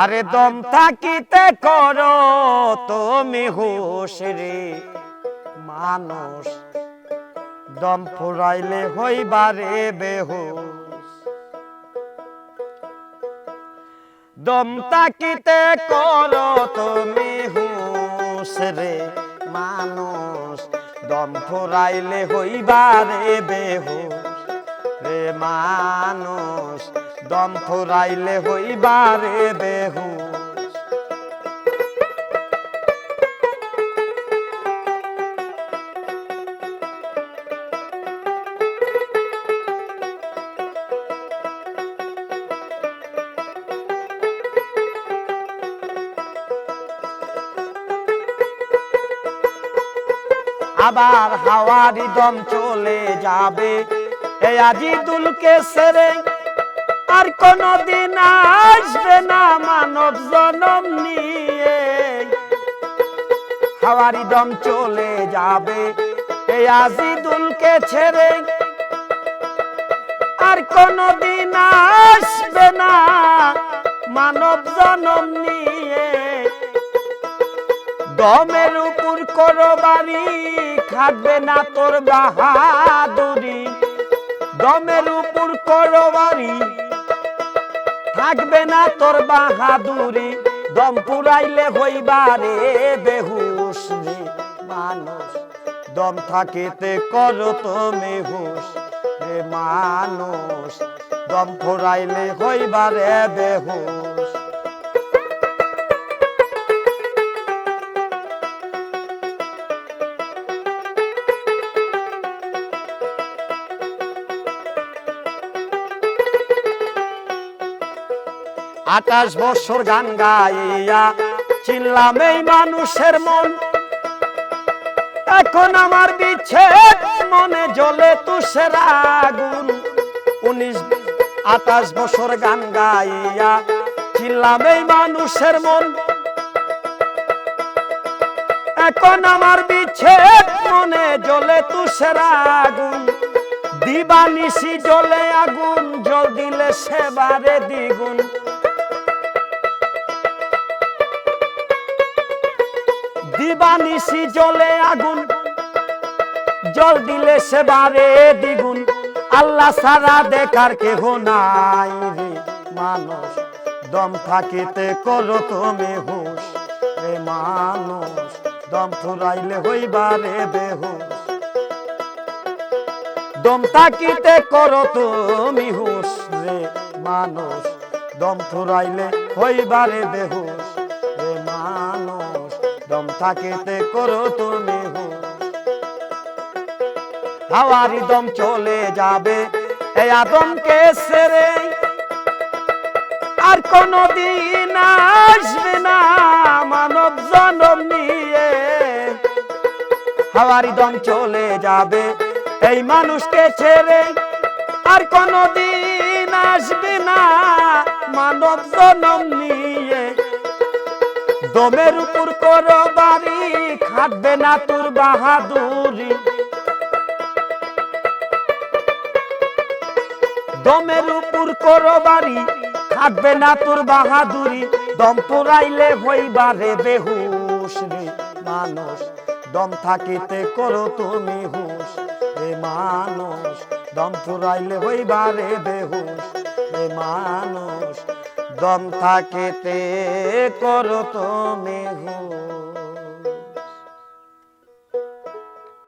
আরে দম থাকিতে করো, তুমি হুশ রে মানুষ দম ফুরাইলে হইবারে বেহুশ। দম তাকিতে করো, তুমি হুশ রে মানুষ দম ফুরাইলে হইবারে বেহুশ। মানুষ দম ফুরাইলে হইবারে বেহুশ। আবার হাওয়ারি দম চলে যাবে এই আজি দুলকে সেরে আর কোনদিন আসবে না মানব জনম নিয়ে। হাওয়ারি দম চলে যাবে এই আজি দুলকে ছেড়ে আর আসবে না মানব জনম নিয়ে। দমের উপর করো বাড়ি খাটবে না তোর বাহাদুরি। দমের উপর করবারি। থাকবে না তোর বাহাদুরি, দম পুরাইলে হইবারে বেহুশ রে মানুষ। দম থাকিতে করো তুমি হুশ রে মানুষ। দম ফুরাইলে হইবারে বেহুশ। আঠাশ বছর গান গাইয়া চিনলাম এই মানুষের মন। এখন আমার বিচ্ছেদ মনে জ্বলে তুষের আগুন। উনিশ, আঠাশ বছর গান গাইয়া চিনলাম এই মানুষের মন। এখন আমার বিচ্ছেদ মনে জ্বলে তুষের আগুন। দিবানিশি জ্বলে আগুন, জল দিলে সেবারে দ্বিগুণ। দিবানিশি জ্বলে আগুন, জল দিলে সেবারে দ্বিগুণ। আল্লাহ সারা দেখার কেহ নাই রে মানুষ। দম থাকিতে করো তুমি হুশ রে মানুষ। দম ফুরাইলে হইবারে বেহুশ। দম তাকিতে করো তুমি হুশ রে মানুষ। দম ফুরাইলে হইবারে মানুষ দম থাকিতে করো তুমি হুশ হাওয়ারি দম চলে যাবে এই আদমকে সেরে। আর কোনদিন আসবে না মানব জনম নিয়ে। হাওয়ারি দম চলে যাবে এই মানুষকে ছেড়ে। আর কোনদিন আসবে না মানব জনম নিয়ে। দমের উপর করো বাড়ি খাটবে না তোর বাহাদুরি। দমের উপর করো বাড়ি খাটবে না তোর বাহাদুরি। দম হইবারে বেহুশ মানুষ। দম থাকিতে করো তুমি হুশ রে মানুষ। দম পুরাইলে হইবারে বেহুশ রে মানুষ। দম থাকিতে করো তুমি হুশ